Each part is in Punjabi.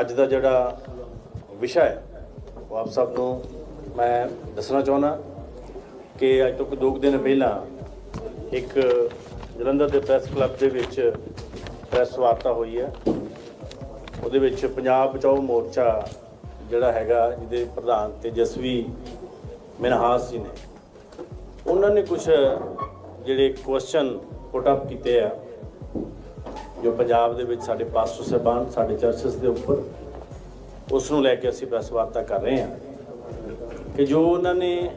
ਅੱਜ ਦਾ ਜਿਹੜਾ ਵਿਸ਼ਾ ਹੈ, ਉਹ ਆਪ ਸਭ ਨੂੰ ਮੈਂ ਦੱਸਣਾ ਚਾਹੁੰਦਾ ਕਿ ਅੱਜ ਤੋਂ ਕੁ ਦੋ ਕੁ ਦਿਨ ਪਹਿਲਾਂ ਇੱਕ ਜਲੰਧਰ ਦੇ ਪ੍ਰੈਸ ਕਲੱਬ ਦੇ ਵਿੱਚ ਪ੍ਰੈਸ ਵਾਰਤਾ ਹੋਈ ਹੈ। ਉਹਦੇ ਵਿੱਚ ਪੰਜਾਬ ਬਚਾਓ ਮੋਰਚਾ ਜਿਹੜਾ ਹੈਗਾ, ਜਿਹਦੇ ਪ੍ਰਧਾਨ ਤੇਜਸਵੀ ਮਨਹਾਸ ਜੀ ਨੇ, ਉਹਨਾਂ ਨੇ ਕੁਝ ਜਿਹੜੇ ਕੁਐਸਚਨ ਪੁੱਟ ਅਪ ਕੀਤੇ ਆ। ਜੋ ਪੰਜਾਬ ਦੇ ਵਿੱਚ ਸਾਡੇ ਪਾਸਟਰ ਸਾਹਿਬਾਨ, ਸਾਡੇ ਚਰਚਸ ਦੇ ਉੱਪਰ, ਉਸ ਨੂੰ ਲੈ ਕੇ ਅਸੀਂ ਪ੍ਰੈਸ ਵਾਰਤਾ ਕਰ ਰਹੇ ਹਾਂ ਕਿ ਜੋ ਉਹਨਾਂ ਨੇ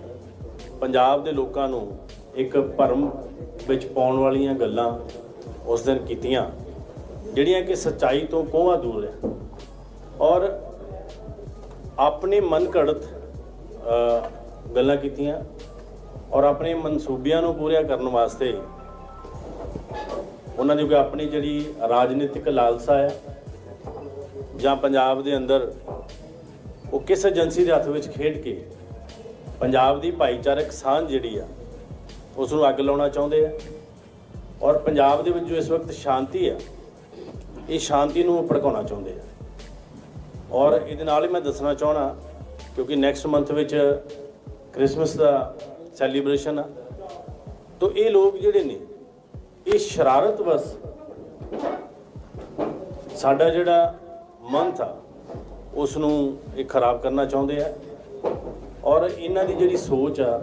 ਪੰਜਾਬ ਦੇ ਲੋਕਾਂ ਨੂੰ ਇੱਕ ਭਰਮ ਵਿੱਚ ਪਾਉਣ ਵਾਲੀਆਂ ਗੱਲਾਂ ਉਸ ਦਿਨ ਕੀਤੀਆਂ, ਜਿਹੜੀਆਂ ਕਿ ਸੱਚਾਈ ਤੋਂ ਕੋਹਾਂ ਦੂਰ ਹੈ। ਔਰ ਆਪਣੇ ਮਨ ਘੜਤ ਗੱਲਾਂ ਕੀਤੀਆਂ ਔਰ ਆਪਣੇ ਮਨਸੂਬਿਆਂ ਨੂੰ ਪੂਰਾ ਕਰਨ ਵਾਸਤੇ ਉਹਨਾਂ ਦੀ ਕੋਈ ਆਪਣੀ ਜਿਹੜੀ ਰਾਜਨੀਤਿਕ ਲਾਲਸਾ ਹੈ ਜਾਂ ਪੰਜਾਬ ਦੇ ਅੰਦਰ ਉਹ ਕਿਸ ਏਜੰਸੀ ਦੇ ਹੱਥ ਵਿੱਚ ਖੇਡ ਕੇ ਪੰਜਾਬ ਦੀ ਭਾਈਚਾਰਕ ਸਾਂਝ ਜਿਹੜੀ ਆ, ਉਸ ਨੂੰ ਅੱਗ ਲਾਉਣਾ ਚਾਹੁੰਦੇ ਆ ਔਰ ਪੰਜਾਬ ਦੇ ਵਿੱਚ ਜੋ ਇਸ ਵਕਤ ਸ਼ਾਂਤੀ ਆ, ਇਹ ਸ਼ਾਂਤੀ ਨੂੰ ਭੜਕਾਉਣਾ ਚਾਹੁੰਦੇ ਆ। ਔਰ ਇਹਦੇ ਨਾਲ ਹੀ ਮੈਂ ਦੱਸਣਾ ਚਾਹਣਾ ਕਿਉਂਕਿ ਨੈਕਸਟ ਮੰਥ ਵਿੱਚ ਕ੍ਰਿਸਮਸ ਦਾ ਸੈਲੀਬ੍ਰੇਸ਼ਨ ਆ। ਤਾਂ ਇਹ ਲੋਕ ਜਿਹੜੇ ਨੇ ਇਹ ਸ਼ਰਾਰਤ ਬਸ। ਸਾਡਾ ਜਿਹੜਾ ਮਨ ਥਾ ਉਸ ਨੂੰ ਇਹ ਖਰਾਬ ਕਰਨਾ ਚਾਹੁੰਦੇ ਆ। ਔਰ ਇਹਨਾਂ ਦੀ ਜਿਹੜੀ ਸੋਚ ਆ,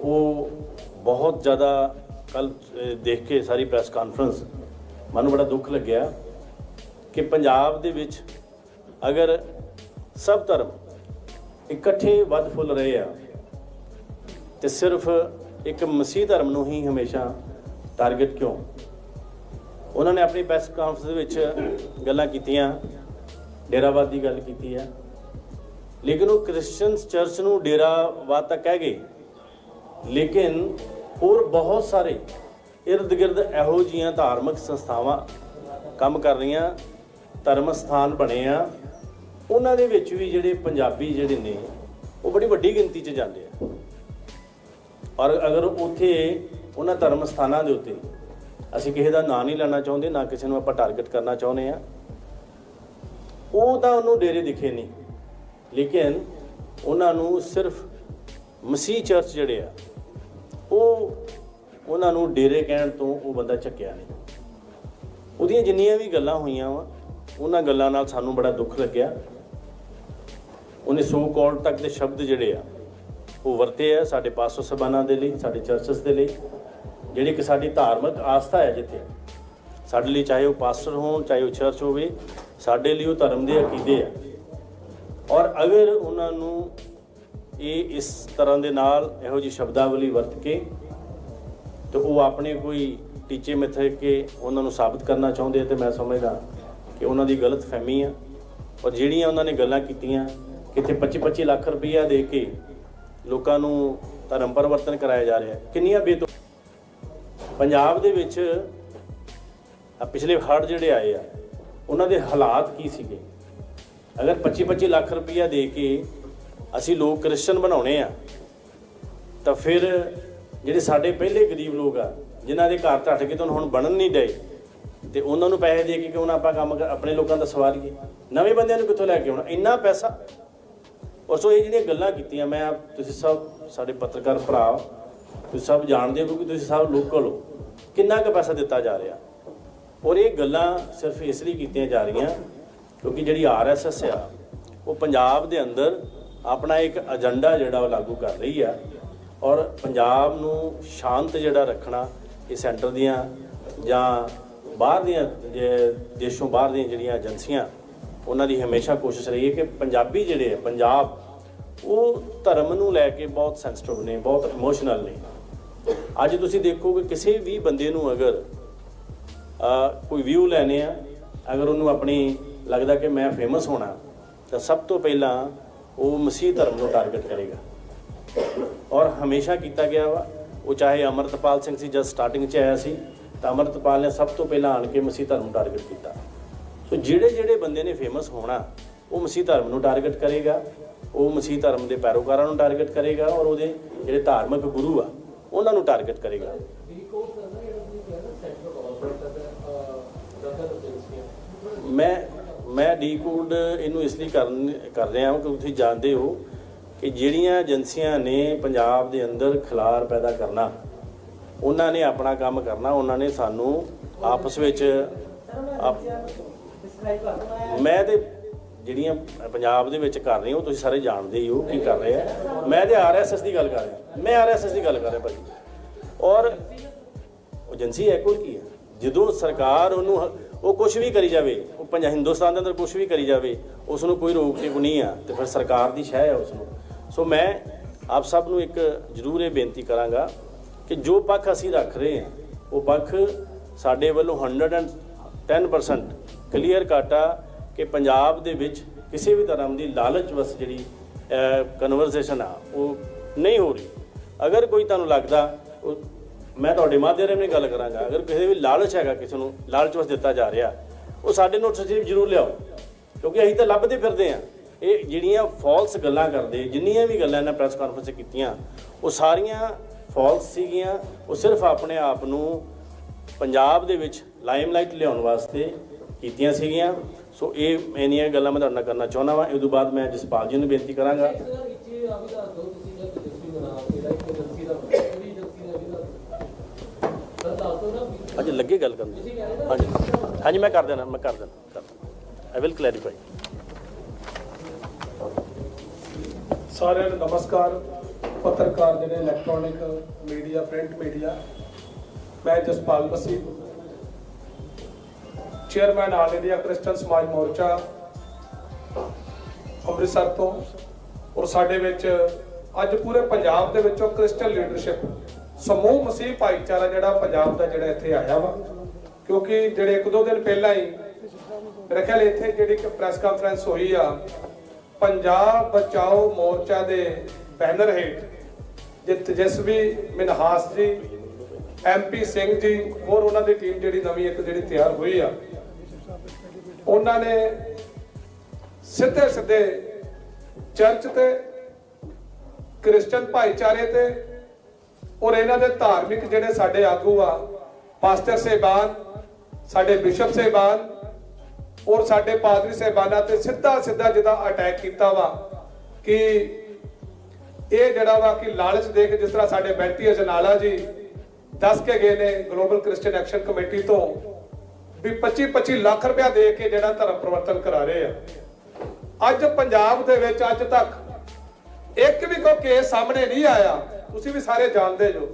ਉਹ ਬਹੁਤ ਜ਼ਿਆਦਾ ਕੱਲ ਦੇਖ ਕੇ ਸਾਰੀ ਪ੍ਰੈਸ ਕਾਨਫਰੰਸ ਮੈਨੂੰ ਬੜਾ ਦੁੱਖ ਲੱਗਿਆ ਕਿ ਪੰਜਾਬ ਦੇ ਵਿੱਚ ਅਗਰ ਸਭ ਧਰਮ ਇਕੱਠੇ ਵੱਧ ਫੁੱਲ ਰਹੇ ਆ, ਤੇ ਸਿਰਫ ਇੱਕ ਮਸੀਹ ਧਰਮ ਨੂੰ ਹੀ ਹਮੇਸ਼ਾ ਟਾਰਗੇਟ ਕਿਉਂ? ਉਹਨਾਂ ਨੇ ਆਪਣੀ ਪ੍ਰੈਸ ਕਾਨਫਰੰਸ ਦੇ ਵਿੱਚ ਗੱਲਾਂ ਕੀਤੀਆਂ। ਡੇਰਾਵਾਦ ਦੀ ਗੱਲ ਕੀਤੀ ਹੈ। ਲੇਕਿਨ ਉਹ ਕ੍ਰਿਸਚੀਅਨਸ ਚਰਚ ਨੂੰ ਡੇਰਾਵਾਦ ਤਾਂ ਕਹਿ ਗਏ। ਲੇਕਿਨ ਹੋਰ ਬਹੁਤ ਸਾਰੇ ਇਰਦ ਗਿਰਦ ਇਹੋ ਜੀਆਂ ਧਾਰਮਿਕ ਸੰਸਥਾਵਾਂ ਕੰਮ ਕਰ ਰਹੀਆਂ ਧਰਮ ਸਥਾਨ ਬਣੇ ਆ। ਉਹਨਾਂ ਦੇ ਵਿੱਚ ਵੀ ਜਿਹੜੇ ਪੰਜਾਬੀ ਜਿਹੜੇ ਨੇ, ਉਹ ਬੜੀ ਵੱਡੀ ਗਿਣਤੀ 'ਚ ਜਾਂਦੇ ਆ। ਔਰ ਅਗਰ ਉੱਥੇ ਉਹਨਾਂ ਧਰਮ ਸਥਾਨਾਂ ਦੇ ਉੱਤੇ ਅਸੀਂ ਕਿਸੇ ਦਾ ਨਾਂ ਨਹੀਂ ਲੈਣਾ ਚਾਹੁੰਦੇ, ਨਾ ਕਿਸੇ ਨੂੰ ਆਪਾਂ ਟਾਰਗੇਟ ਕਰਨਾ ਚਾਹੁੰਦੇ ਆ ਉਹ ਤਾਂ ਉਹਨੂੰ ਡੇਰੇ ਦਿਖੇ ਨਹੀਂ। ਲੇਕਿਨ ਉਹਨਾਂ ਨੂੰ ਸਿਰਫ ਮਸੀਹ ਚਰਚ ਜਿਹੜੇ ਆ, ਉਹ ਉਹਨਾਂ ਨੂੰ ਡੇਰੇ ਕਹਿਣ ਤੋਂ ਉਹ ਬੰਦਾ ਚੱਕਿਆ ਨਹੀਂ। ਉਹਦੀਆਂ ਜਿੰਨੀਆਂ ਵੀ ਗੱਲਾਂ ਹੋਈਆਂ ਵਾ, ਉਹਨਾਂ ਗੱਲਾਂ ਨਾਲ ਸਾਨੂੰ ਬੜਾ ਦੁੱਖ ਲੱਗਿਆ। ਉਹਨੇ ਸੋ ਕਾਲ ਤੱਕ ਦੇ ਸ਼ਬਦ ਜਿਹੜੇ ਆ ਉਹ ਵਰਤੇ ਆ ਸਾਡੇ ਪਾਸਟਰ ਸਬਾਨਾਂ ਦੇ ਲਈ, ਸਾਡੇ ਚਰਚਸ ਦੇ ਲਈ, ਜਿਹੜੀ ਕਿ ਸਾਡੀ ਧਾਰਮਿਕ ਆਸਥਾ ਹੈ ਜਿੱਥੇ। ਸਾਡੇ ਲਈ ਚਾਹੇ ਉਹ ਪਾਸਟਰ ਹੋਣ, ਚਾਹੇ ਉਹ ਚਰਚ ਹੋਵੇ, ਸਾਡੇ ਲਈ ਉਹ ਧਰਮ ਦੇ ਅਕੀਦੇ ਆ। ਔਰ ਅਗਰ ਉਹਨਾਂ ਨੂੰ ਇਹ ਇਸ ਤਰ੍ਹਾਂ ਦੇ ਨਾਲ ਇਹੋ ਜਿਹੀ ਸ਼ਬਦਾਵਲੀ ਵਰਤ ਕੇ, ਤੇ ਉਹ ਆਪਣੇ ਕੋਈ ਟੀਚੇ ਮਿੱਥੇ ਕੇ ਉਹਨਾਂ ਨੂੰ ਸਾਬਤ ਕਰਨਾ ਚਾਹੁੰਦੇ ਆ, ਤੇ ਮੈਂ ਸਮਝਦਾ ਕਿ ਉਹਨਾਂ ਦੀ ਗਲਤ ਫਹਿਮੀ ਆ। ਔਰ ਜਿਹੜੀਆਂ ਉਹਨਾਂ ਨੇ ਗੱਲਾਂ ਕੀਤੀਆਂ, ਕਿਤੇ 25 25 ਲੱਖ ਰੁਪਈਆ ਦੇ ਕੇ ਲੋਕਾਂ ਨੂੰ ਧਰਮ ਪਰਿਵਰਤਨ ਕਰਾਇਆ ਜਾ ਰਿਹਾ ਹੈ। ਕਿੰਨੀਆਂ ਬੇਤੋ ਪੰਜਾਬ ਦੇ ਵਿੱਚ ਪਿਛਲੇ ਹੜ੍ਹ ਜਿਹੜੇ ਆਏ ਆ, ਉਹਨਾਂ ਦੇ ਹਾਲਾਤ ਕੀ ਸੀਗੇ? ਅਗਰ 25 25 ਲੱਖ ਰੁਪਈਆ ਦੇ ਕੇ ਅਸੀਂ ਲੋਕ ਕ੍ਰਿਸਚਨ ਬਣਾਉਣੇ ਆ, ਤਾਂ ਫਿਰ ਜਿਹੜੇ ਸਾਡੇ ਪਹਿਲੇ ਗਰੀਬ ਲੋਕ ਆ, ਜਿਨ੍ਹਾਂ ਦੇ ਘਰ ਢੱਠ ਕੇ ਤੁਹਾਨੂੰ ਹੁਣ ਬਣਨ ਨਹੀਂ ਡਏ, ਤੇ ਉਹਨਾਂ ਨੂੰ ਪੈਸੇ ਦੇ ਕੇ ਕਿਉਂ ਨਾ ਆਪਾਂ ਕੰਮ ਕਰ- ਆਪਣੇ ਲੋਕਾਂ ਦਾ ਸਵਾਰੀਏ? ਨਵੇਂ ਬੰਦਿਆਂ ਨੂੰ ਕਿੱਥੋਂ ਲੈ ਕੇ ਆਉਣਾ? ਇੰਨਾ ਪੈਸਾ ਔਰ ਸੋ ਇਹ ਜਿਹੜੀਆਂ ਗੱਲਾਂ ਕੀਤੀਆਂ, ਮੈਂ ਤੁਸੀਂ ਸਭ, ਸਾਡੇ ਪੱਤਰਕਾਰ ਭਰਾ, ਤੁਸੀਂ ਸਭ ਜਾਣਦੇ ਹੋ ਕਿਉਂਕਿ ਤੁਸੀਂ ਸਭ ਲੋਕਲ ਹੋ। ਕਿੰਨਾ ਕੁ ਪੈਸਾ ਦਿੱਤਾ ਜਾ ਰਿਹਾ? ਔਰ ਇਹ ਗੱਲਾਂ ਸਿਰਫ ਇਸ ਲਈ ਕੀਤੀਆਂ ਜਾ ਰਹੀਆਂ ਕਿਉਂਕਿ ਜਿਹੜੀ ਆਰਐਸਐਸ ਆ, ਉਹ ਪੰਜਾਬ ਦੇ ਅੰਦਰ ਆਪਣਾ ਇੱਕ ਏਜੰਡਾ ਜਿਹੜਾ ਉਹ ਲਾਗੂ ਕਰ ਰਹੀ ਆ ਔਰ ਪੰਜਾਬ ਨੂੰ ਸ਼ਾਂਤ ਜਿਹੜਾ ਰੱਖਣਾ, ਇਹ ਸੈਂਟਰ ਦੀਆਂ ਜਾਂ ਬਾਹਰ ਦੀਆਂ, ਜੇ ਦੇਸ਼ੋਂ ਬਾਹਰ ਦੀਆਂ ਜਿਹੜੀਆਂ ਏਜੰਸੀਆਂ ਉਹਨਾਂ ਦੀ ਹਮੇਸ਼ਾ ਕੋਸ਼ਿਸ਼ ਰਹੀ ਹੈ ਕਿ ਪੰਜਾਬੀ ਜਿਹੜੇ ਹੈ ਪੰਜਾਬ, ਉਹ ਧਰਮ ਨੂੰ ਲੈ ਕੇ ਬਹੁਤ ਸੈਂਸਿਟਿਵ ਨੇ, ਬਹੁਤ ਇਮੋਸ਼ਨਲ ਨੇ। ਅੱਜ ਤੁਸੀਂ ਦੇਖੋਗੇ ਕਿਸੇ ਵੀ ਬੰਦੇ ਨੂੰ ਅਗਰ ਕੋਈ ਵਿਊ ਲੈਣੇ ਆ, ਅਗਰ ਉਹਨੂੰ ਆਪਣੀ ਲੱਗਦਾ ਕਿ ਮੈਂ ਫੇਮਸ ਹੋਣਾ, ਤਾਂ ਸਭ ਤੋਂ ਪਹਿਲਾਂ ਉਹ ਮਸੀਹ ਧਰਮ ਨੂੰ ਟਾਰਗੇਟ ਕਰੇਗਾ। ਔਰ ਹਮੇਸ਼ਾ ਕੀਤਾ ਗਿਆ ਵਾ, ਉਹ ਚਾਹੇ ਅਮਰਤਪਾਲ ਸਿੰਘ ਸੀ ਜਦ ਸਟਾਰਟਿੰਗ 'ਚ ਆਇਆ ਸੀ, ਤਾਂ ਅਮਰਤਪਾਲ ਨੇ ਸਭ ਤੋਂ ਪਹਿਲਾਂ ਆਣ ਕੇ ਮਸੀਹ ਧਰਮ ਨੂੰ ਟਾਰਗੇਟ ਕੀਤਾ। ਸੋ ਜਿਹੜੇ ਜਿਹੜੇ ਬੰਦੇ ਨੇ ਫੇਮਸ ਹੋਣਾ, ਉਹ ਮਸੀਹ ਧਰਮ ਨੂੰ ਟਾਰਗੇਟ ਕਰੇਗਾ, ਉਹ ਮਸੀਹ ਧਰਮ ਦੇ ਪੈਰੋਕਾਰਾਂ ਨੂੰ ਟਾਰਗੇਟ ਕਰੇਗਾ ਔਰ ਉਹਦੇ ਜਿਹੜੇ ਧਾਰਮਿਕ ਗੁਰੂ ਆ, ਉਹਨਾਂ ਨੂੰ ਟਾਰਗੇਟ ਕਰੇਗਾ। ਮੈਂ ਮੈਂ ਡੀਕੋਡ ਇਹਨੂੰ ਇਸ ਲਈ ਕਰਨ, ਕਰ ਰਿਹਾ ਹਾਂ ਕਿ ਤੁਸੀਂ ਜਾਣਦੇ ਹੋ ਕਿ ਜਿਹੜੀਆਂ ਏਜੰਸੀਆਂ ਨੇ ਪੰਜਾਬ ਦੇ ਅੰਦਰ ਖਿਲਾਰ ਪੈਦਾ ਕਰਨਾ, ਉਹਨਾਂ ਨੇ ਆਪਣਾ ਕੰਮ ਕਰਨਾ, ਉਹਨਾਂ ਨੇ ਸਾਨੂੰ ਆਪਸ ਵਿੱਚ ਆਪ- ਮੈਂ ਤੇ ਜਿਹੜੀਆਂ ਪੰਜਾਬ ਦੇ ਵਿੱਚ ਕਰ ਰਹੀ ਹਾਂ ਉਹ ਤੁਸੀਂ ਸਾਰੇ ਜਾਣਦੇ ਹੀ ਹੋ ਕੀ ਕਰ ਰਹੇ ਆ। ਮੈਂ ਤੇ ਆਰਐਸਐਸ ਦੀ ਗੱਲ ਕਰ ਰਿਹਾ। ਮੈਂ ਆਰਐਸਐਸ ਦੀ ਗੱਲ ਕਰ ਰਿਹਾ ਭਾਜੀ। ਔਰ ਏਜੰਸੀ ਹੈ ਕੋਈ ਕੀ ਹੈ? ਜਦੋਂ ਸਰਕਾਰ ਉਹਨੂੰ ਉਹ ਕੁਝ ਵੀ ਕਰੀ ਜਾਵੇ, ਉਹ ਪੰਜਾਬ ਹਿੰਦੁਸਤਾਨ ਦੇ ਅੰਦਰ ਕੁਝ ਵੀ ਕਰੀ ਜਾਵੇ ਉਸ ਨੂੰ ਕੋਈ ਰੋਕ ਟਿਕ ਨਹੀਂ ਆ ਤੇ ਫਿਰ ਸਰਕਾਰ ਦੀ ਸ਼ਹਿ ਹੈ ਉਸ ਨੂੰ ਸੋ ਮੈਂ ਆਪ ਸਭ ਨੂੰ ਇੱਕ ਜ਼ਰੂਰ ਇਹ ਬੇਨਤੀ ਕਰਾਂਗਾ ਕਿ ਜੋ ਪੱਖ ਅਸੀਂ ਰੱਖ ਰਹੇ ਹਾਂ, ਉਹ ਪੱਖ ਸਾਡੇ ਵੱਲੋਂ 110% ਕਲੀਅਰ ਕਾਟਾ ਕਿ ਪੰਜਾਬ ਦੇ ਵਿੱਚ ਕਿਸੇ ਵੀ ਧਰਮ ਦੀ ਲਾਲਚ ਵਸ ਜਿਹੜੀ ਕਨਵਰਸੇਸ਼ਨ ਆ, ਉਹ ਨਹੀਂ ਹੋ ਰਹੀ। ਅਗਰ ਕੋਈ ਤੁਹਾਨੂੰ ਲੱਗਦਾ, ਉਹ ਮੈਂ ਤੁਹਾਡੇ ਮਾਧਿਅਮ ਰਾਹੀਂ ਗੱਲ ਕਰਾਂਗਾ, ਅਗਰ ਕਿਸੇ ਵੀ ਲਾਲਚ ਹੈਗਾ, ਕਿਸੇ ਨੂੰ ਲਾਲਚ ਵਸ ਦਿੱਤਾ ਜਾ ਰਿਹਾ, ਉਹ ਸਾਡੇ ਨੋਟਿਸ 'ਚ ਜ਼ਰੂਰ ਲਿਆਓ। ਕਿਉਂਕਿ ਅਸੀਂ ਤਾਂ ਲੱਭਦੇ ਫਿਰਦੇ ਆ ਇਹ ਜਿਹੜੀਆਂ ਫਾਲਸ ਗੱਲਾਂ ਕਰਦੇ, ਜਿੰਨੀਆਂ ਵੀ ਗੱਲਾਂ ਇਹਨਾਂ ਪ੍ਰੈਸ ਕਾਨਫਰੰਸ ਕੀਤੀਆਂ, ਉਹ ਸਾਰੀਆਂ ਫਾਲਸ ਸੀਗੀਆਂ। ਉਹ ਸਿਰਫ ਆਪਣੇ ਆਪ ਨੂੰ ਪੰਜਾਬ ਦੇ ਵਿੱਚ ਲਾਈਮਲਾਈਟ ਲਿਆਉਣ ਵਾਸਤੇ ਕੀਤੀਆਂ ਸੀਗੀਆਂ। ਸੋ ਇਹ ਮੈਨੀਆਂ ਗੱਲਾਂ ਮੈਂ ਤੁਹਾਡੇ ਨਾਲ ਕਰਨਾ ਚਾਹੁੰਦਾ ਵਾਂ। ਇਹ ਤੋਂ ਬਾਅਦ ਮੈਂ ਜਸਪਾਲ ਜੀ ਨੂੰ ਬੇਨਤੀ ਕਰਾਂਗਾ। ਅੱਜ ਲੱਗੇ ਗੱਲ ਕਰਨ ਹਾਂਜੀ। ਹਾਂਜੀ ਮੈਂ ਕਰ ਦੇਣਾ ਮੈਂ ਕਰ ਦੇਣਾ ਕਰ ਦੇਣਾ ਆਈ ਵਿਲ ਕਲੈਰੀਫਾਈ ਸਾਰਿਆਂ ਨੂੰ ਨਮਸਕਾਰ। ਪੱਤਰਕਾਰ ਜਿਹੜੇ ਇਲੈਕਟ੍ਰੋਨਿਕ ਮੀਡੀਆ ਪ੍ਰਿੰਟ ਮੀਡੀਆ ਮੈਂ Jaspal Masih chairman all India Christian Samaj Morcha Amritsar ਤੋਂ ਔਰ ਸਾਡੇ ਵਿੱਚ ਅੱਜ ਪੂਰੇ ਪੰਜਾਬ ਦੇ ਵਿੱਚੋਂ ਕ੍ਰਿਸਚਨ ਲੀਡਰਸ਼ਿਪ ਸਮੂਹ ਮਸੀਹ ਭਾਈਚਾਰਾ ਜਿਹੜਾ ਪੰਜਾਬ ਦਾ ਜਿਹੜਾ ਇੱਥੇ ਆਇਆ ਵਾ, ਕਿਉਂਕਿ ਜਿਹੜੇ ਇੱਕ ਦੋ ਦਿਨ ਪਹਿਲਾਂ ਹੀ ਮੇਰੇ ਖਿਆਲ ਇੱਥੇ ਜਿਹੜੀ ਇੱਕ ਪ੍ਰੈਸ ਕਾਨਫਰੰਸ ਹੋਈ ਆ, ਪੰਜਾਬ ਬਚਾਓ ਮੋਰਚਾ ਦੇ ਬੈਨਰ ਹੇਠ ਜੇ ਤੇਜਸਵੀ ਮਿਨਹਾਸ ਜੀ ਐਮਪੀ ਸਿੰਘ ਜੀ, ਹੋਰ ਉਹਨਾਂ ਦੀ ਟੀਮ ਜਿਹੜੀ ਨਵੀਂ ਇੱਕ ਜਿਹੜੀ ਤਿਆਰ ਹੋਈ ਆ ਉਹਨਾਂ ਨੇ ਸਿੱਧੇ ਸਿੱਧੇ ਚਰਚ ਤੇ ਕ੍ਰਿਸਚੀਅਨ ਭਾਈਚਾਰੇ ਤੇ ਔਰ ਇਹਨਾਂ ਦੇ ਧਾਰਮਿਕ ਜਿਹੜੇ ਸਾਡੇ ਆਗੂ ਆ, ਪਾਸਟਰ ਸਹਿਬਾਨ, ਸਾਡੇ ਬਿਸ਼ਪ ਸਹਿਬਾਨ ਔਰ ਸਾਡੇ ਪਾਦਰੀ ਸਹਿਬਾਨਾਂ ਤੇ ਸਿੱਧਾ ਸਿੱਧਾ ਜਿਹਦਾ ਅਟੈਕ ਕੀਤਾ ਵਾ ਕਿ ਇਹ ਜਿਹੜਾ ਵਾ ਕਿ ਲਾਲਚ ਦੇ ਕੇ ਜਿਸ ਤਰ੍ਹਾਂ ਸਾਡੇ ਬੈਂਟੀ ਅਜਨਾਲਾ ਜੀ, ਦੱਸ ਕੇ ਗਏ ਨੇ ਗਲੋਬਲ ਕ੍ਰਿਸਚੀਅਨ ਐਕਸ਼ਨ ਕਮੇਟੀ ਤੋਂ। ਵੀ 25 25 ਲੱਖ ਰੁਪਇਆ ਦੇ ਕੇ ਜਿਹੜਾ ਧਰਮ ਪਰਿਵਰਤਨ ਕਰਾ ਰਹੇ ਆ। ਅੱਜ ਪੰਜਾਬ ਦੇ ਵਿੱਚ ਅੱਜ ਤੱਕ ਇੱਕ ਵੀ ਕੋਈ ਕੇਸ ਸਾਹਮਣੇ ਨਹੀਂ ਆਇਆ। ਤੁਸੀਂ ਵੀ ਸਾਰੇ ਜਾਣਦੇ ਜੋ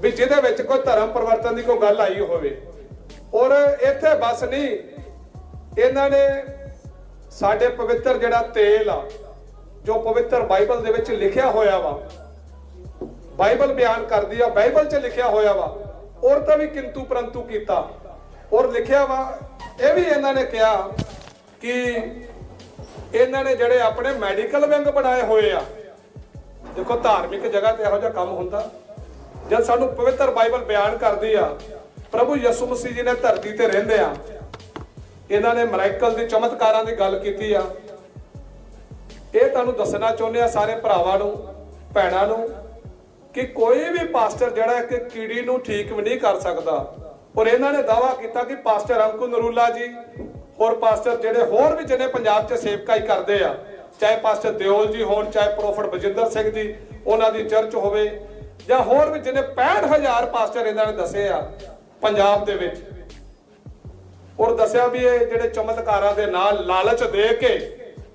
ਵੀ ਜਿਹਦੇ ਵਿੱਚ ਕੋਈ ਧਰਮ ਪਰਿਵਰਤਨ ਦੀ ਕੋਈ ਗੱਲ ਆਈ ਹੋਵੇ। ਔਰ ਇੱਥੇ ਬਸ ਨਹੀਂ, ਇਹਨਾਂ ਨੇ ਸਾਡੇ ਪਵਿੱਤਰ ਜਿਹੜਾ ਤੇਲ ਆ, ਜੋ ਪਵਿੱਤਰ ਬਾਈਬਲ ਦੇ ਵਿੱਚ ਲਿਖਿਆ ਹੋਇਆ ਵਾ, ਬਾਈਬਲ ਬਿਆਨ ਕਰਦੀ ਆ, ਬਾਈਬਲ 'ਚ ਲਿਖਿਆ ਹੋਇਆ ਵਾ ਔਰ ਤਾਂ ਵੀ ਕਿੰਤੂ ਪਰੰਤੂ ਕੀਤਾ। ਔਰ ਲਿਖਿਆ ਵਾ, ਇਹ ਵੀ ਇਹਨਾਂ ਨੇ ਕਿਹਾ ਕਿ ਇਹਨਾਂ ਨੇ ਜਿਹੜੇ ਆਪਣੇ ਮੈਡੀਕਲ ਵਿੰਗ ਬਣਾਏ ਹੋਏ ਆ, ਦੇਖੋ ਧਾਰਮਿਕ ਜਗ੍ਹਾ ਤੇ ਇਹੋ ਜਿਹਾ ਕੰਮ ਹੁੰਦਾ। ਜਦ ਸਾਨੂੰ ਪਵਿੱਤਰ ਬਾਈਬਲ ਬਿਆਨ ਕਰਦੀ ਆ, ਪ੍ਰਭੂ ਯਿਸੂ ਮਸੀਹ ਜੀ ਨੇ ਧਰਤੀ ਤੇ ਰਹਿੰਦੇ ਆ, ਇਹਨਾਂ ਨੇ ਮਰਾਈਕਲ ਦੀ ਚਮਤਕਾਰਾਂ ਦੀ ਗੱਲ ਕੀਤੀ ਆ। ਇਹ ਤੁਹਾਨੂੰ ਦੱਸਣਾ ਚਾਹੁੰਦੇ ਆ ਸਾਰੇ ਭਰਾਵਾਂ ਨੂੰ, ਭੈਣਾਂ ਨੂੰ ਕਿ ਕੋਈ ਵੀ ਪਾਸਟਰ ਜਿਹੜਾ ਇੱਕ ਕੀੜੀ ਨੂੰ ਠੀਕ ਵੀ ਨਹੀਂ ਕਰ ਸਕਦਾ, ਔਰ ਇਹਨਾਂ ਨੇ ਦਾਵਾ ਕੀਤਾ ਕਿ ਪਾਸਟਰ ਅੰਕੁ ਨਰੂਲਾ ਜੀ ਹੋਰ ਪਾਸਟਰ ਜਿਹੜੇ ਹੋਰ ਵੀ ਜਿਹਨੇ ਪੰਜਾਬ 'ਚ ਸੇਵਕਾਈ ਕਰਦੇ ਆ, ਚਾਹੇ ਪਾਸਟਰ ਦਿਓਲ ਜੀ ਹੋਣ, ਚਾਹੇ ਪ੍ਰੋਫਟ ਬਜਿੰਦਰ ਸਿੰਘ ਜੀ, ਉਹਨਾਂ ਦੀ ਚਰਚ ਹੋਵੇ, ਜਾਂ ਹੋਰ ਵੀ ਜਿਹਨੇ 65000 ਪਾਸਟਰ ਇਹਨਾਂ ਨੇ ਦੱਸੇ ਆ ਪੰਜਾਬ ਦੇ ਵਿੱਚ। ਔਰ ਦੱਸਿਆ ਵੀ ਇਹ ਜਿਹੜੇ ਚਮਤਕਾਰਾਂ ਦੇ ਨਾਲ ਲਾਲਚ ਦੇ ਕੇ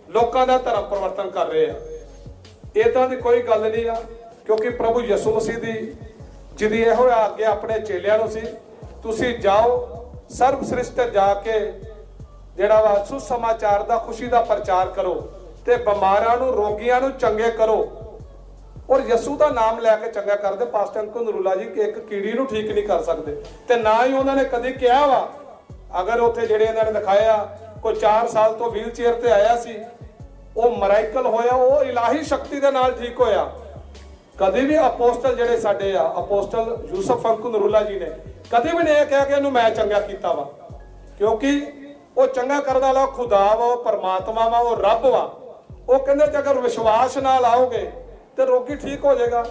ਲੋਕਾਂ ਦਾ ਧਰਮ ਪਰਿਵਰਤਨ ਕਰ ਰਹੇ ਆ। ਇਦਾਂ ਦੀ ਕੋਈ ਗੱਲ ਨਹੀਂ ਆ। ਕਿਉਂਕਿ ਪ੍ਰਭੂ ਯਿਸੂ ਮਸੀਹ ਦੀ ਜਿਹਦੀ ਇਹੋ ਆਗਿਆ ਆਪਣੇ ਚੇਲਿਆਂ ਨੂੰ ਸੀ, ਤੁਸੀਂ ਜਾਓ, ਸਰਬ ਸ੍ਰਿਸ਼ਟ ਜਾ ਕੇ ਜਿਹੜਾ ਵਾ ਸੁਸਮਾਚਾਰ ਦਾ, ਖੁਸ਼ੀ ਦਾ ਪ੍ਰਚਾਰ ਕਰੋ ਤੇ ਬਿਮਾਰਾਂ ਨੂੰ, ਰੋਗੀਆਂ ਨੂੰ ਚੰਗੇ ਕਰੋ। ਔਰ ਯਿਸੂ ਦਾ ਨਾਮ ਲੈ ਕੇ ਚੰਗਾ ਕਰਦੇ, ਪਾਸਟਰ ਅੰਕਲ ਨਰੂਲਾ ਜੀ, ਕਿ ਇੱਕ ਕੀੜੀ ਨੂੰ ਠੀਕ ਨਹੀਂ ਕਰ ਸਕਦੇ। ਤੇ ਨਾ ਹੀ ਉਹਨਾਂ ਨੇ ਕਦੇ ਕਿਹਾ ਵਾ, ਅਗਰ ਉੱਥੇ ਜਿਹੜੇ ਇਹਨਾਂ ਨੇ ਦਿਖਾਇਆ, ਕੋਈ 4 ਸਾਲ ਤੋਂ ਵੀਲ ਚੇਅਰ ਤੇ ਆਇਆ ਸੀ, ਉਹ ਮਰਾਈਕਲ ਹੋਇਆ, ਉਹ ਇਲਾਹੀ ਸ਼ਕਤੀ ਦੇ ਨਾਲ ਠੀਕ ਹੋਇਆ। ਕਦੇ ਵੀ ਅਪੋਸਟਲ ਜਿਹੜੇ ਸਾਡੇ ਆ, ਅਪੋਸਟਲ ਯੂਸਫ ਅੰਕਲ ਨਰੂਲਾ ਜੀ ਨੇ, ਕਦੇ ਵੀ ਨਹੀਂ ਇਹ ਕਿਹਾ ਕਿ ਇਹਨੂੰ ਮੈਂ ਚੰਗਾ ਕੀਤਾ ਵਾ। ਕਿਉਂਕਿ ਉਹ ਚੰਗਾ ਕਰਨ ਵਾਲਾ ਖੁਦਾ ਵਾ, ਉਹ ਪਰਮਾਤਮਾ ਵਾ, ਉਹ ਰੱਬ ਵਾ। ਉਹ ਕਹਿੰਦੇ ਜੇ ਅਗਰ ਵਿਸ਼ਵਾਸ ਨਾਲ ਆਓਗੇ ਤੇ ਰੋਗੀ ਠੀਕ ਹੋ ਜਾਏਗਾ।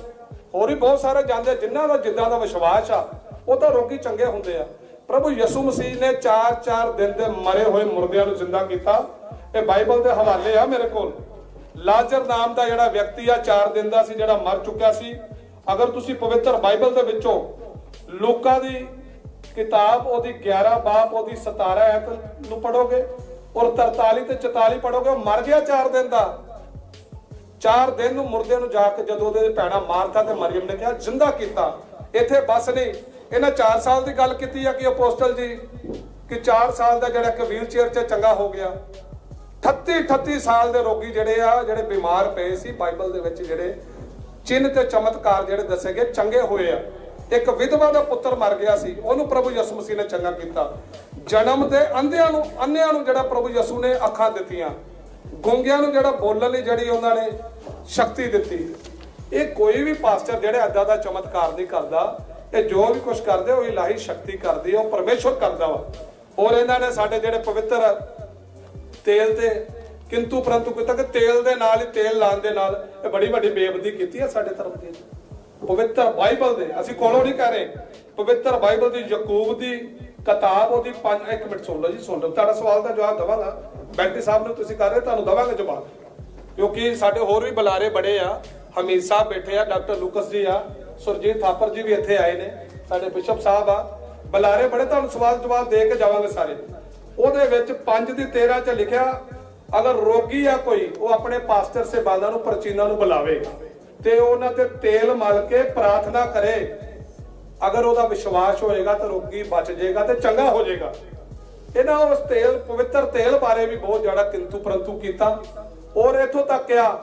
ਹੋਰ ਵੀ ਬਹੁਤ ਸਾਰੇ ਜਾਂਦੇ ਜਿਨ੍ਹਾਂ ਦਾ ਜਿੱਦਾਂ ਦਾ ਵਿਸ਼ਵਾਸ ਆ, ਉਹ ਤਾਂ ਰੋਗੀ ਚੰਗੇ ਹੁੰਦੇ ਆ। ਪ੍ਰਭੂ ਯਿਸੂ ਮਸੀਹ ਨੇ 4-4 ਦਿਨ ਦੇ ਮਰੇ ਹੋਏ ਮੁਰਦਿਆਂ ਨੂੰ ਜ਼ਿੰਦਾ ਕੀਤਾ। ਇਹ ਬਾਈਬਲ ਦੇ ਹਵਾਲੇ ਆ ਮੇਰੇ ਕੋਲ। ਲਾਜ਼ਰ ਨਾਮ ਦਾ ਜਿਹੜਾ ਵਿਅਕਤੀ ਆ 4 ਦਿਨ ਦਾ ਸੀ, ਜਿਹੜਾ ਮਰ ਚੁੱਕਿਆ ਸੀ। ਅਗਰ ਤੁਸੀਂ ਪਵਿੱਤਰ ਬਾਈਬਲ ਦੇ ਵਿੱਚੋਂ ਲੂਕਾ ਦੀ ਕਿਤਾਬ, ਉਹਦੀ 11 ਬਾਪ, ਉਹਦੀ 17 ਐਤ ਨੂੰ ਪੜੋਗੇ ਔਰ 43 ਤੇ 44 ਪੜੋਗੇ ਉਹ ਮਰ ਗਿਆ 4 ਦਿਨ ਦਾ। ਚਾਰ ਦਿਨ ਨੂੰ ਮੁਰਦੇ ਨੂੰ ਜਾ ਕੇ ਜਦੋਂ ਉਹਦੇ ਭੈਣਾ ਮਾਰਤਾ ਤੇ ਮਰੀਮ ਨੇ ਕਿਹਾ, ਜਿੰਦਾ ਕੀਤਾ। ਇੱਥੇ ਬਸ ਨਹੀਂ। ਇਹਨਾਂ 4 ਸਾਲ ਦੀ ਗੱਲ ਕੀਤੀ ਆ ਕਿ ਅਪੋਸਟਲ ਜੀ, ਕਿ 4 ਸਾਲ ਦਾ ਜਿਹੜਾ ਇੱਕ ਵੀਲ ਚੇਅਰ 'ਚ ਚੰਗਾ ਹੋ ਗਿਆ। 38 38 ਸਾਲ ਦੇ ਰੋਗੀ ਜਿਹੜੇ ਆ, ਜਿਹੜੇ ਬਿਮਾਰ ਪਏ ਸੀ, ਬਾਈਬਲ ਦੇ ਵਿੱਚ ਜਿਹੜੇ ਚਿੰਨ ਤੇ ਚਮਤਕਾਰ ਜਿਹੜੇ ਦੱਸੇ ਗਏ, ਚੰਗੇ ਹੋਏ ਆ। ਇੱਕ ਵਿਧਵਾ ਦਾ ਪੁੱਤਰ ਮਰ ਗਿਆ ਸੀ, ਉਹਨੂੰ ਪ੍ਰਭੂ ਯਿਸੂ ਮਸੀਹ ਨੇ ਚੰਗਾ ਕੀਤਾ। ਜਨਮ ਦੇ ਅੰਧਿਆਂ ਨੂੰ, ਅੰਨਿਆਂ ਨੂੰ ਜਿਹੜਾ ਪ੍ਰਭੂ ਯਿਸੂ ਨੇ ਅੱਖਾਂ ਦਿੱਤੀਆਂ। ਗੁੰਗਿਆਂ ਨੂੰ ਜਿਹੜਾ ਬੋਲਣ ਲਈ ਜਿਹੜੀ ਉਹਨਾਂ ਨੇ ਸ਼ਕਤੀ ਦਿੱਤੀ। ਇਹ ਕੋਈ ਵੀ ਪਾਸਟਰ ਜਿਹੜੇ ਅੱਦਾ ਦਾ ਚਮਤਕਾਰ ਨਹੀਂ ਕਰਦਾ, ਇਹ ਜੋ ਵੀ ਕੁਝ ਕਰਦੇ, ਉਹ ਇਲਾਹੀ ਸ਼ਕਤੀ ਕਰਦੀ ਉਹ ਪਰਮੇਸ਼ਵਰ ਕਰਦਾ ਵਾ। ਔਰ ਇਹਨਾਂ ਨੇ ਸਾਡੇ ਜਿਹੜੇ ਪਵਿੱਤਰ ਤੇਲ ਤੇ, ਕਿੰਤੂ ਪਰੰਤੂ ਕੀਤਾ ਕਿ ਤੇਲ ਦੇ ਨਾਲ ਹੀ ਤੇਲ ਲਾਉਣ ਦੇ ਨਾਲ ਇਹ ਬੜੀ ਵੱਡੀ ਬੇਅਦਬੀ ਕੀਤੀ ਹੈ ਸਾਡੇ ਧਰਮ ਦੀ। ਪਵਿੱਤਰ ਬਾਈਬਲ ਦੇ, ਅਸੀਂ ਕੋਲੋਂ ਨਹੀਂ ਕਰ ਰਹੇ। ਪਵਿੱਤਰ ਬਾਈਬਲ ਦੀ ਯਕੂਬ ਦੀ ਕਿਤਾਬ, ਉਹਦੀ ਪੰਜ, ਇੱਕ ਮਿੰਟ ਸੁਣ ਲਓ ਜੀ, ਸੁਣ ਲਓ। ਤੁਹਾਡਾ ਸਵਾਲ ਦਾ ਜਵਾਬ ਦਵਾਂਗਾ। ਬੈਂਟੀ ਸਾਹਿਬ ਨੂੰ ਤੁਸੀਂ ਕਰ ਰਹੇ, ਤੁਹਾਨੂੰ ਦਵਾਂਗੇ ਜਵਾਬ। ਕਿਉਂਕਿ ਸਾਡੇ ਹੋਰ ਵੀ ਬੁਲਾਰੇ ਬੜੇ ਆ, ਹਮੀਦ ਸਾਹਿਬ ਬੈਠੇ ਆ, ਡਾਕਟਰ ਲੂਕਸ ਜੀ ਆ, ਸੁਰਜੀਤ ਥਾਪਰ ਜੀ ਵੀ ਇੱਥੇ ਆਏ ਨੇ, ਸਾਡੇ ਬਿਸ਼ਪ ਸਾਹਿਬ ਆ। ਬੁਲਾਰੇ ਬੜੇ, ਤੁਹਾਨੂੰ ਸਵਾਲ ਜਵਾਬ ਦੇ ਕੇ ਜਾਵਾਂਗੇ ਸਾਰੇ। ਉਹਦੇ ਵਿੱਚ 5 ਦੀ 13 ਚ ਲਿਖਿਆ, ਅਗਰ ਰੋਗੀ ਆ ਕੋਈ, ਉਹ ਆਪਣੇ ਪਾਸਟਰ ਸੇਬਾਨਾਂ ਨੂੰ, ਪ੍ਰਚੀਨਾ ਨੂੰ ਬੁਲਾਵੇ ਤੇ ਉਹਨਾਂ ਤੇ ਤੇਲ ਮਲ ਕੇ ਪ੍ਰਾਰਥਨਾ ਕਰੇ। ਅਗਰ ਉਹਦਾ ਵਿਸ਼ਵਾਸ ਹੋਏਗਾ ਤਾਂ ਰੋਗੀ ਬਚ ਜਾਏਗਾ ਤੇ ਚੰਗਾ ਹੋ ਜਾਏਗਾ। ਇਹਨਾਂ ਉਸ ਤੇਲ, ਪਵਿੱਤਰ ਤੇਲ ਬਾਰੇ ਵੀ ਬਹੁਤ ਜ਼ਿਆਦਾ ਕਿੰਤੂ ਪਰੰਤੂ ਕੀਤਾ। ਔਰ ਇਥੋਂ ਤੱਕ ਆ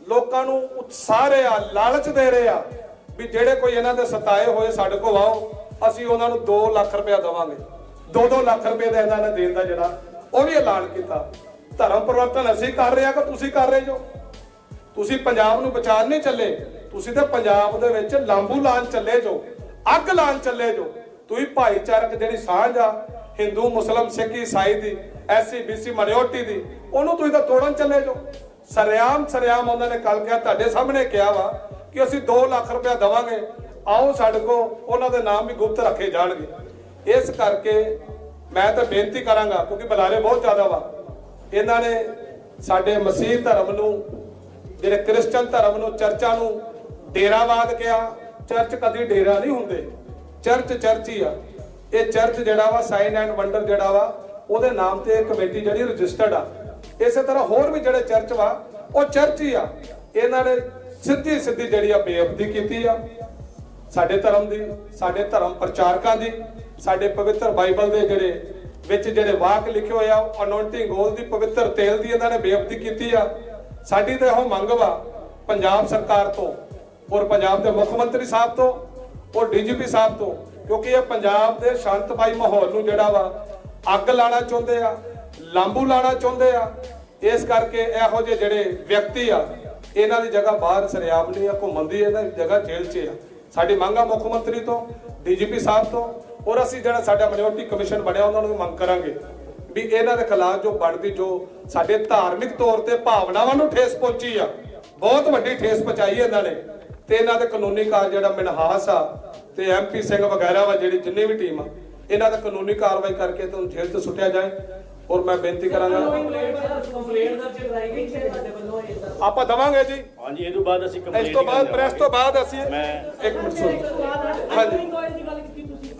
ਲੋਕਾਂ ਨੂੰ ਉਤਸ਼ਾਹ ਰਹੇ, ਲਾਲਚ ਦੇ ਰਹੇ ਆ ਵੀ ਜਿਹੜੇ ਕੋਈ ਇਹਨਾਂ ਦੇ ਸਤਾਏ ਹੋਏ ਸਾਡੇ ਕੋਲ ਆਓ, ਅਸੀਂ ਉਹਨਾਂ ਨੂੰ 2 ਲੱਖ ਰੁਪਇਆ ਦੇਵਾਂਗੇ। 2-2 ਲੱਖ ਰੁਪਏ ਦਾ ਇਹਨਾਂ ਨੇ ਦੇਣ ਦਾ ਜਿਹੜਾ, ਉਹ ਵੀ ਐਲਾਨ ਕੀਤਾ। ਧਰਮ ਪਰਿਵਰਤਨ ਅਸੀਂ ਕਰ ਰਹੇ ਆ ਕਿ ਤੁਸੀਂ ਕਰ ਰਹੇ ਜੋ? ਤੁਸੀਂ ਪੰਜਾਬ ਨੂੰ ਬਚਾਉਣ ਨਹੀਂ ਚੱਲੇ, ਤੁਸੀਂ ਤਾਂ ਪੰਜਾਬ ਦੇ ਵਿੱਚ ਲਾਂਬੂ ਲਾਣ ਚੱਲੇ ਜੋ, ਅੱਗ ਲਾਣ ਚੱਲੇ ਜੋ। ਤੁਸੀਂ ਭਾਈਚਾਰਕ ਜਿਹੜੀ ਸਾਂਝ ਆ, ਹਿੰਦੂ, ਮੁਸਲਮ, ਸਿੱਖ, ਈਸਾਈ ਦੀ ਐਸਸੀ ਬੀਸੀ ਮਾਈਨੋਰਟੀ ਦੀ, ਉਹਨੂੰ ਤੁਸੀਂ ਤਾਂ ਤੋੜਨ ਚੱਲੇ ਜੋ। ਸਰਿਆਮ ਸਰਿਆਮ ਉਹਨਾਂ ਨੇ ਕੱਲ ਕਿਹਾ, ਤੁਹਾਡੇ ਸਾਹਮਣੇ ਕਿਹਾ ਵਾ ਕਿ ਅਸੀਂ 2 ਲੱਖ ਰੁਪਇਆ ਦਵਾਂਗੇ। ਆਓ ਸਾਡੇ ਕੋ ਉਹਨਾਂ ਦੇ ਨਾਮ ਵੀ ਗੁਪਤ ਰੱਖੇ ਜਾਣਗੇ। ਇਸ ਕਰਕੇ ਮੈਂ ਤਾਂ ਬੇਨਤੀ ਕਰਾਂਗਾ, ਕਿਉਂਕਿ ਬੁਲਾਰੇ ਬਹੁਤ ਜ਼ਿਆਦਾ ਵਾ। ਇਹਨਾਂ ਨੇ ਸਾਡੇ ਮਸੀਹ ਧਰਮ ਨੂੰ, ਜਿਹੜੇ ਕ੍ਰਿਸਚਨ ਧਰਮ ਨੂੰ, ਚਰਚਾਂ ਨੂੰ ਡੇਰਾਵਾਦ ਕਿਹਾ। ਚਰਚ ਕਦੀ ਡੇਰਾ ਨਹੀਂ ਹੁੰਦੇ। ਚਰਚ ਚਰਚ ਹੀ ਆ। ਇਹ ਚਰਚ ਜਿਹੜਾ ਵਾ ਸਾਈਨ ਐਂਡ ਵੰਡਰ ਜਿਹੜਾ ਵਾ, ਉਹਦੇ ਨਾਮ ਤੇ ਕਮੇਟੀ ਜਿਹੜੀ ਰਜਿਸਟਰਡ ਆ। ਇਸੇ ਤਰ੍ਹਾਂ ਹੋਰ ਵੀ ਜਿਹੜੇ ਚਰਚ ਵਾ, ਉਹ ਚਰਚ ਹੀ ਆ। ਇਹਨਾਂ ਨੇ ਸਿੱਧੀ ਸਿੱਧੀ ਜਿਹੜੀ ਆ ਬੇਅਦਬੀ ਕੀਤੀ ਆ। ਸਾਡੇ ਧਰਮ ਦੀ, ਸਾਡੇ ਧਰਮ ਪ੍ਰਚਾਰਕਾਂ ਦੀ ਸਾਡੇ ਪਵਿੱਤਰ ਬਾਈਬਲ ਦੇ ਜਿਹੜੇ ਵਿੱਚ ਜਿਹੜੇ ਵਾਕ ਲਿਖੇ ਹੋਏ ਆ ਅਨੋਇੰਟਿੰਗ ਗੋਲ ਦੀ, ਪਵਿੱਤਰ ਤੇਲ ਦੀ ਇਹਨਾਂ ਨੇ ਬੇਅਬਦੀ ਕੀਤੀ ਆ। ਸਾਡੀ ਤਾਂ ਇਹੋ ਮੰਗ ਵਾ, ਪੰਜਾਬ ਸਰਕਾਰ ਤੋਂ ਔਰ ਪੰਜਾਬ ਦੇ ਮੁੱਖ ਮੰਤਰੀ ਸਾਹਿਬ ਤੋਂ ਔਰ ਡੀਜੀਪੀ ਸਾਹਿਬ ਤੋਂ, ਕਿਉਂਕਿ ਇਹ ਪੰਜਾਬ ਦੇ ਸ਼ਾਂਤਮਈ ਮਾਹੌਲ ਨੂੰ ਜਿਹੜਾ ਵਾ, ਅੱਗ ਲਾਣਾ ਚਾਹੁੰਦੇ ਆ ਲਾਂਬੂ ਲਾਣਾ ਚਾਹੁੰਦੇ ਆ। ਇਸ ਕਰਕੇ ਇਹੋ ਜਿਹੇ ਜਿਹੜੇ ਵਿਅਕਤੀ ਆ, ਇਹਨਾਂ ਦੀ ਜਗ੍ਹਾ ਬਾਹਰ ਸਰਿਆਮ ਨਹੀਂ ਆ, ਘੁੰਮਣ ਦੀ ਇਹਨਾਂ ਦੀ ਜਗ੍ਹਾ ਜੇਲ੍ਹ 'ਚ ਆ। ਸਾਡੀ ਮੰਗ ਆ ਮੁੱਖ ਮੰਤਰੀ ਤੋਂ, ਡੀਜੀਪੀ ਸਾਹਿਬ ਤੋਂ ਔਰ ਅਸੀਂ ਜਿਹੜਾ ਸਾਡਾ ਮਿਨੋਰਟੀ ਕਮਿਸ਼ਨ ਬਣਿਆ ਉਹਨਾਂ ਨੂੰ ਮੰਗ ਕਰਾਂਗੇ ਵੀ ਇਹਨਾਂ ਦੇ ਖਿਲਾਫ ਜੋ ਬਣਦੀ ਜੋ ਸਾਡੇ ਧਾਰਮਿਕ ਤੌਰ ਤੇ ਭਾਵਨਾਵਾਂ ਨੂੰ ਠੇਸ ਪਹੁੰਚੀ ਆ ਬਹੁਤ ਵੱਡੀ ਠੇਸ ਪਹੁੰਚਾਈ ਇਹਨਾਂ ਨੇ। ਤੇ ਇਹਨਾਂ ਦੇ ਕਾਨੂੰਨੀ ਕਾਰਜ ਜਿਹੜਾ ਮਨਹਾਸ ਆ ਤੇ ਐਮਪੀ ਸਿੰਘ ਵਗੈਰਾ ਵਾ ਜਿਹੜੀ ਜਿੰਨੀ ਵੀ ਟੀਮ ਆ ਇਹਨਾਂ ਦਾ ਕਾਨੂੰਨੀ ਕਾਰਵਾਈ ਕਰਕੇ ਤੇ ਜੇਲ੍ਹ 'ਚ ਸੁੱਟਿਆ ਜਾਏ। ਔਰ ਮੈਂ ਬੇਨਤੀ ਕਰਾਂਗਾ ਕੰਪਲੇਂਟ ਦਰਜ ਕਰਾਈ ਗਈ ਹੈ ਤੁਹਾਡੇ ਵੱਲੋਂ ਇਹ ਤਾਂ ਆਪਾਂ ਦਵਾਂਗੇ ਜੀ। ਹਾਂਜੀ ਇਹ ਤੋਂ ਬਾਅਦ ਅਸੀਂ ਕੰਪਲੀਟ ਇਸ ਤੋਂ ਬਾਅਦ ਪ੍ਰੈਸ ਤੋਂ ਬਾਅਦ ਅਸੀਂ ਮੈਂ ਇੱਕ ਮਿੰਟ ਸੁਣੋ ਹਾਂਜੀ।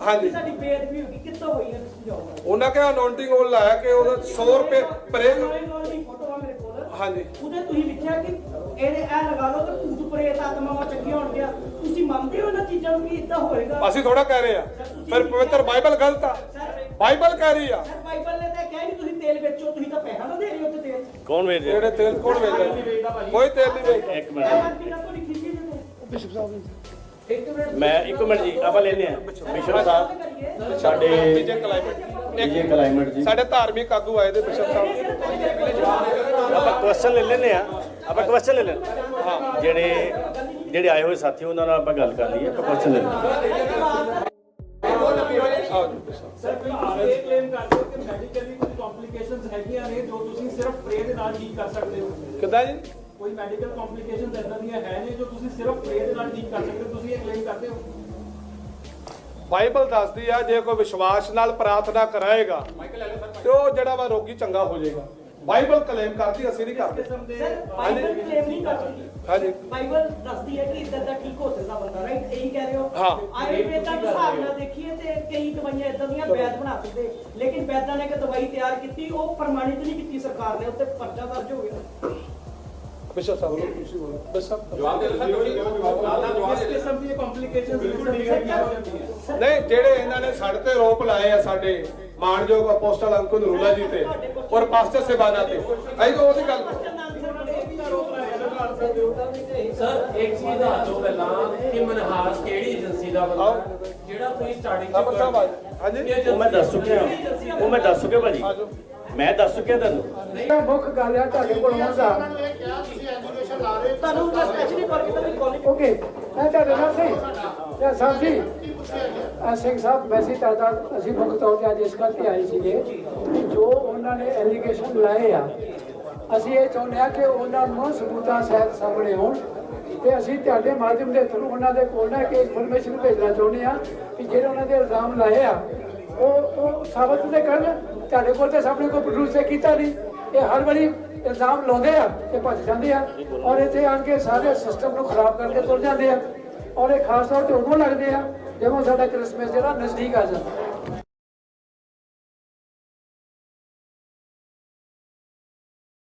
ਹਾਂਜੀ। ਸਾਡੀ ਬੇਅਦਬੀ ਹੋ ਗਈ ਕਿੱਥੋਂ ਹੋਈ ਹੈ ਤੁਸੀਂ ਜਾਓ। ਉਹਨਾਂ ਕਿਹਾ ਅਨਾਉਂਟਿੰਗ ਉਹ ਲਾਇਆ ਕਿ ਉਹਦਾ 100 ਰੁਪਏ ਪ੍ਰੇਗ ਦੀ ਫੋਟੋ ਆ ਮੇਰੇ ਕੋਲ। ਹਾਂਜੀ। ਉਹਦੇ ਤੁਸੀਂ ਲਿਖਿਆ ਕਿ ਇਹਦੇ ਇਹ ਲਗਾ ਲਓ ਕਿ ਭੂਤ ਪ੍ਰੇਤ ਆਤਮਾਵਾਂ ਚੰਗੀਆਂ ਹੋਣਗੀਆਂ ਤੁਸੀਂ ਮੰਨਦੇ ਹੋ ਇਹਨਾਂ ਚੀਜ਼ਾਂ ਨੂੰ ਕਿ ਇਦਾਂ ਹੋਏਗਾ? ਅਸੀਂ ਥੋੜਾ ਕਹਿ ਰਹੇ ਆ ਫਿਰ ਪਵਿੱਤਰ ਬਾਈਬਲ ਗਲਤ ਆ। ਬਾਈਬਲ ਕਹਿ ਰਹੀ ਆ। ਸਰ ਬਾਈਬਲ ਨੇ ਤਾਂ ਕਿਹਾ ਨਹੀਂ ਤੁਸੀਂ ਤੇਲ ਵੇਚੋ ਤੁਸੀਂ ਤਾਂ ਪੈਸਾ ਨਾ ਦੇ ਰਹੇ ਹੋ ਤੇ ਤੇਲ। ਕੌਣ ਵੇਚ ਰਿਹਾ? ਜਿਹੜੇ ਤੇਲ ਕੋਣ ਵੇਚਦਾ? ਕੋਈ ਤੇਲ ਨਹੀਂ ਵੇਚਦਾ ਇੱਕ ਮਿੰਟ ਮੰਤਰੀ ਦਾ ਮੈਂ ਇੱਕ ਮਿੰਟ ਜੀ ਆਪਾਂ ਲੈਨੇ ਆ ਬਿਸ਼ਪ ਸਾਹਿਬ ਸਾਡੇ ਵਿਜੇ ਕਲਾਈਮੇਟ ਜੀ ਕਲਾਈਮੇਟ ਜੀ। ਸਾਡੇ ਧਾਰਮਿਕ ਆਗੂ ਆਏ ਦੇ ਬਿਸ਼ਪ ਸਾਹਿਬ। ਆਪਾਂ ਕੁਐਸਚਨ ਲੈ ਲੈਨੇ ਆ ਆਪਾਂ ਕੁਐਸਚਨ ਲੈ ਲੈਨੇ ਹਾਂ। ਜਿਹੜੇ ਜਿਹੜੇ ਆਏ ਹੋਏ ਸਾਥੀ ਉਹਨਾਂ ਨਾਲ ਆਪਾਂ ਗੱਲ ਕਰ ਲਈਏ। ਆਪਾਂ ਕੁਐਸਚਨ ਲੈ ਜੀ। ਸਰ ਇਹ ਕਲੇਮ ਕਰਦੇ ਹੋ ਕਿ ਮੈਡੀਕਲੀ ਕੁਝ ਕੰਪਲਿਕੇਸ਼ਨਸ ਹੈਗੀਆਂ ਨੇ ਜੋ ਤੁਸੀਂ ਸਿਰਫ ਪ੍ਰੇ ਦੇ ਨਾਲ ਠੀਕ ਕਰ ਸਕਦੇ ਹੋ? ਕਿੱਦਾਂ ਜੀ? ਕੋਈ ਮੈਡੀਕਲ ਕੰਪਲਿਕੇਸ਼ਨਸ ਇਦਾਂ ਦੀਆਂ ਹੈ ਨੇ ਜੋ ਤੁਸੀਂ ਸਿਰਫ ਪ੍ਰੇ ਦੇ ਨਾਲ ਠੀਕ ਕਰ ਸਕਦੇ ਹੋ ਤੁਸੀਂ ਇਹ ਕਲੇਮ ਕਰਦੇ ਹੋ। ਬਾਈਬਲ ਦੱਸਦੀ ਆ ਜੇ ਕੋਈ ਵਿਸ਼ਵਾਸ ਨਾਲ ਪ੍ਰਾਰਥਨਾ ਕਰਾਏਗਾ ਤੇ ਉਹ ਜਿਹੜਾ ਵਾ ਰੋਗੀ ਚੰਗਾ ਹੋ ਜਾਏਗਾ। ਬਾਈਬਲ ਕਲੇਮ ਕਰਦੀ ਅਸੀਂ ਨਹੀਂ ਕਰਦੇ। ਸਰ ਬਾਈਬਲ ਕਲੇਮ ਨਹੀਂ ਕਰਦੀ ਹਾਂਜੀ। ਬਾਈਬਲ ਦੱਸਦੀ ਹੈ ਕਿ ਇਦਾਂ ਦਾ ਠੀਕ ਹੋ ਸਕਦਾ ਬੰਦਾ ਰਾਈਟ ਇਹੀ ਕਹਿ ਰਹੇ ਹੋ। ਹਾਂ। ਆਯੁਰਵੇਦਾ ਦੇ ਹਿਸਾਬ ਨਾਲ ਦੇਖੀਏ ਤੇ ਕਈ ਦਵਾਈਆਂ ਇਦਾਂ ਦੀਆਂ ਵੈਦ ਬਣਾ ਸਕਦੇ। ਲੇਕਿਨ ਵੈਦਾਂ ਨੇ ਇੱਕ ਦਵਾਈ ਤਿਆਰ ਕੀਤੀ ਉਹ ਪ੍ਰਮਾਣਿਤ ਨਹੀਂ ਕੀਤੀ ਸਰਕਾਰ ਨੇ ਉੱਤੇ ਪਰਚਾ ਦਰਜ ਹੋ ਗਿਆ। ਬਿਸ਼ਪ ਸਾਹਿਬ ਨੂੰ ਤੁਸੀਂ ਬੋਲੋ ਬਿਸ਼ਪ ਇਸ ਕਿਸਮ ਦੀ ਕੰਪਲਿਕੇਸ਼ਨਸ ਬਿਲਕੁਲ ਠੀਕ ਹੈ ਨਹੀਂ ਜਿਹੜੇ ਇਹਨਾਂ ਨੇ ਸਾਡੇ ਤੇ ਰੋਪ ਲਾਏ ਆ ਸਾਡੇ ਮਾਨਯੋਗ ਅਪੋਸਟਲ ਅੰਕੁਰ ਰੂਲਾ ਜੀ ਤੇ ਔਰ ਪਾਸਟਰ ਸੇਬਾਨਾ ਤੇ ਅਸੀਂ ਤਾਂ ਉਹਦੀ ਗੱਲ ਸਰ ਇੱਕ ਚੀਜ਼ ਦੱਸ ਦਿਓ ਪਹਿਲਾਂ ਕਿ ਮਨਹਾਸ ਕਿਹੜੀ ਏਜੰਸੀ ਦਾ ਬੰਦਾ ਜਿਹੜਾ ਤੁਸੀਂ ਸਟਾਰਟਿੰਗ ਸਾਹਿਬ ਆ ਹਾਂਜੀ ਉਹ ਮੈਂ ਦੱਸ ਚੁੱਕਿਆ ਉਹ ਮੈਂ ਦੱਸ ਚੁੱਕਿਆ ਭਾਜੀ ਮੈਂ ਦੱਸ ਚੁੱਕਿਆ ਤੁਹਾਨੂੰ ਇਹ ਮੁੱਖ ਗੱਲ ਹੈ ਤੁਹਾਡੇ ਕੋਲ ਆਉਣ ਦਾ ਤੁਹਾਨੂੰ ਮੈਂ ਸਪੈਸ਼ਲੀ ਕਾਲ ਕੀਤਾ ਵੀ ਕਾਲ ਓਕੇ ਮੈਂ ਤੁਹਾਡੇ ਨਾਲ ਸੀ। ਜਾਂ ਸਾਹਿਬ ਜੀ ਸਿੰਘ ਸਾਹਿਬ ਵੈਸੇ ਤਾਂ ਤਾਂ ਅਸੀਂ ਮੁੱਖ ਤੌਰ ਤੇ ਅੱਜ ਇਸ ਕਰਕੇ ਆਏ ਸੀਗੇ ਕਿ ਜੋ ਉਹਨਾਂ ਨੇ ਐਲੀਗੇਸ਼ਨ ਲਾਏ ਆ ਅਸੀਂ ਇਹ ਚਾਹੁੰਦੇ ਆ ਕਿ ਉਹਨਾਂ ਨੂੰ ਸਬੂਤਾਂ ਸਹਿਤ ਸਾਹਮਣੇ ਆਉਣ ਤੇ ਅਸੀਂ ਤੁਹਾਡੇ ਮਾਧਿਅਮ ਦੇ ਥਰੂ ਉਹਨਾਂ ਦੇ ਕੋਲ ਨਾ ਇੱਕ ਇਨਫੋਰਮੇਸ਼ਨ ਭੇਜਣਾ ਚਾਹੁੰਦੇ ਆ ਕਿ ਜਿਹੜੇ ਉਹਨਾਂ ਦੇ ਇਲਜ਼ਾਮ ਲਾਏ ਆ ਉਹ ਉਹ ਸਾਬਤ ਤੇ ਕਰਨ ਤੁਹਾਡੇ ਕੋਲ ਤੇ ਸਾਹਮਣੇ ਕੋਈ ਪ੍ਰੋਡਿਊਸ ਕੀਤਾ ਨਹੀਂ। ਇਹ ਹਰ ਵਾਰੀ ਇਲਜ਼ਾਮ ਲਾਉਂਦੇ ਆ ਤੇ ਭੱਜ ਜਾਂਦੇ ਆ ਔਰ ਇੱਥੇ ਆਣ ਕੇ ਸਾਰੇ ਸਿਸਟਮ ਨੂੰ ਖਰਾਬ ਕਰਕੇ ਤੁਰ ਜਾਂਦੇ ਆ। ਔਰ ਇਹ ਖਾਸ ਤੌਰ ਤੇ ਉਦੋਂ ਲੱਗਦੇ ਆ ਜਦੋਂ ਸਾਡਾ ਕ੍ਰਿਸਮਸ ਜਿਹੜਾ ਨਜ਼ਦੀਕ ਆ ਜਾਂਦਾ।